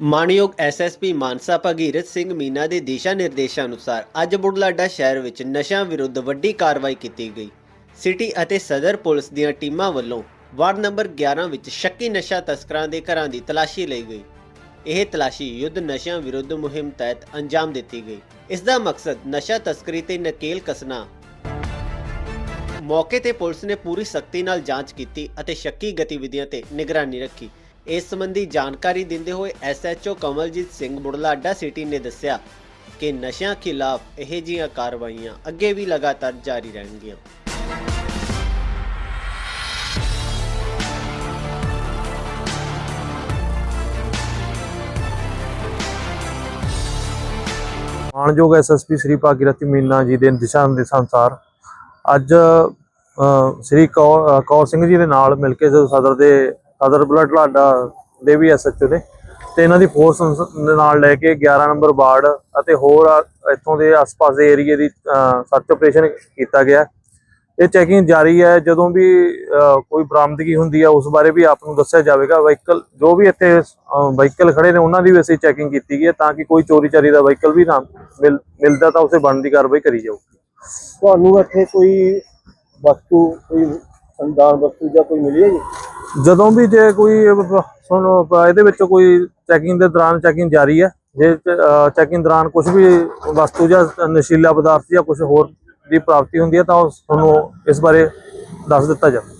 ਮਾਣਯੋਗ ਐਸਐਸਪੀ ਮਾਨਸਾ ਭਗੀਰਥ ਸਿੰਘ ਮੀਨਾ ਦੇ ਦਿਸ਼ਾ ਨਿਰਦੇਸ਼ਾਂ ਅਨੁਸਾਰ ਅੱਜ ਬੁਢਲਾਡਾ ਸ਼ਹਿਰ ਵਿੱਚ ਨਸ਼ਿਆਂ ਵਿਰੁੱਧ ਵੱਡੀ ਕਾਰਵਾਈ ਕੀਤੀ ਗਈ। ਸਿਟੀ ਅਤੇ ਸਦਰ ਪੁਲਿਸ ਦੀਆਂ ਟੀਮਾਂ ਵੱਲੋਂ ਵਾਰਡ ਨੰਬਰ 11 ਵਿੱਚ ਸ਼ੱਕੀ ਨਸ਼ਾ ਤਸਕਰਾਂ ਦੇ ਘਰਾਂ ਦੀ ਤਲਾਸ਼ੀ ਲਈ ਗਈ। ਇਹ ਤਲਾਸ਼ੀ ਯੁੱਧ ਨਸ਼ਿਆਂ ਵਿਰੁੱਧ ਮੁਹਿੰਮ ਤਹਿਤ ਅੰਜਾਮ ਦਿੱਤੀ ਗਈ। ਇਸ ਦਾ ਮਕਸਦ ਨਸ਼ਾ ਤਸਕਰੀ ਤੇ ਨਕੇਲ ਕਸਣਾ। ਮੌਕੇ ਤੇ ਪੁਲਿਸ ਨੇ ਪੂਰੀ ਸਖਤੀ ਨਾਲ ਜਾਂਚ ਕੀਤੀ ਅਤੇ ਸ਼ੱਕੀ ਗਤੀਵਿਧੀਆਂ ਤੇ ਨਿਗਰਾਨੀ ਰੱਖੀ। ਇਸ ਸੰਬੰਧੀ ਜਾਣਕਾਰੀ ਦਿੰਦੇ ਹੋਏ ਐਸਐਚਓ ਕਮਲਜੀਤ ਸਿੰਘ ਬੁਢਲਾਡਾ ਸਿਟੀ ਨੇ ਦੱਸਿਆ ਕਿ ਨਸ਼ਿਆਂ ਖਿਲਾਫ ਇਹ ਜਿਹੀਆਂ ਕਾਰਵਾਈਆਂ ਅੱਗੇ ਵੀ ਲਗਾਤਾਰ ਜਾਰੀ ਰਹਿਣਗੀਆਂ। ਮਾਣਯੋਗ ਐਸਐਸਪੀ ਸ੍ਰੀ ਭਾਗੀਰਥੀ ਮੀਨਾ ਜੀ ਦੇ ਦਿਸ਼ਾ ਨਿਰਦੇਸ਼ਾਂ ਅਨੁਸਾਰ ਅੱਜ ਸ੍ਰੀ ਕੌਰ ਕੌਰ ਸਿੰਘ ਜੀ ਦੇ ਨਾਲ ਮਿਲ ਕੇ ਜਦੋਂ ਸਦਰ ਦੇ ਸਦਰ ਬਲੱਡ ਲਾਡਾ ਦੇ ਵੀ ਐਸਐਚਓ ਦੇ ਤੇ ਇਹਨਾਂ ਦੀ ਫੋਰਸ ਦੇ ਨਾਲ ਲੈ ਕੇ 11 ਨੰਬਰ ਵਾਰਡ ਅਤੇ ਹੋਰ ਇੱਥੋਂ ਦੇ ਆਸ-ਪਾਸ ਦੇ ਏਰੀਏ ਦੀ ਸਰਚ ਆਪਰੇਸ਼ਨ ਕੀਤਾ ਗਿਆ। ਇਹ ਚੈਕਿੰਗ ਜਾਰੀ ਹੈ, ਜਦੋਂ ਵੀ ਕੋਈ ਬਰਾਮਦਗੀ ਹੁੰਦੀ ਹੈ ਉਸ ਬਾਰੇ ਵੀ ਆਪ ਨੂੰ ਦੱਸਿਆ ਜਾਵੇਗਾ। ਵਹੀਕਲ ਜੋ ਵੀ ਇੱਥੇ ਵਹੀਕਲ ਖੜੇ ਨੇ, ਉਹਨਾਂ ਦੀ ਵੀ ਅਸੀਂ ਚੈਕਿੰਗ ਕੀਤੀ ਗਈ ਹੈ ਤਾਂ ਕਿ ਕੋਈ ਚੋਰੀ ਚਾਰੀ ਦਾ ਵਹੀਕਲ ਵੀ ਨਾ ਮਿਲ- ਮਿਲਦਾ ਤਾਂ ਉਸੇ ਬਣਦੀ ਕਾਰਵਾਈ ਕਰੀ ਜਾਊਗੀ। ਤੁਹਾਨੂੰ ਇੱਥੇ ਕੋਈ ਵਸਤੂ, ਕੋਈ ਸੰਦਾਨ ਵਸਤੂ ਜਾਂ ਕੋਈ ਮਿਲੀ ਹੈ ਜੀ? ਜਦੋਂ ਵੀ ਜੇ ਕੋਈ ਤੁਹਾਨੂੰ ਇਹਦੇ ਵਿੱਚ ਕੋਈ ਚੈਕਿੰਗ ਦੇ ਦੌਰਾਨ ਚੈਕਿੰਗ ਜਾਰੀ ਹੈ, ਜੇ ਚੈਕਿੰਗ ਦੌਰਾਨ ਕੁਝ ਵੀ ਵਸਤੂ ਜਾਂ ਨਸ਼ੀਲਾ ਪਦਾਰਥ ਜਾਂ ਕੁਝ ਹੋਰ ਦੀ ਪ੍ਰਾਪਤੀ ਹੁੰਦੀ ਹੈ, ਤਾਂ ਉਹ ਤੁਹਾਨੂੰ ਇਸ ਬਾਰੇ ਦੱਸ ਦਿੱਤਾ ਜਾਵੇ।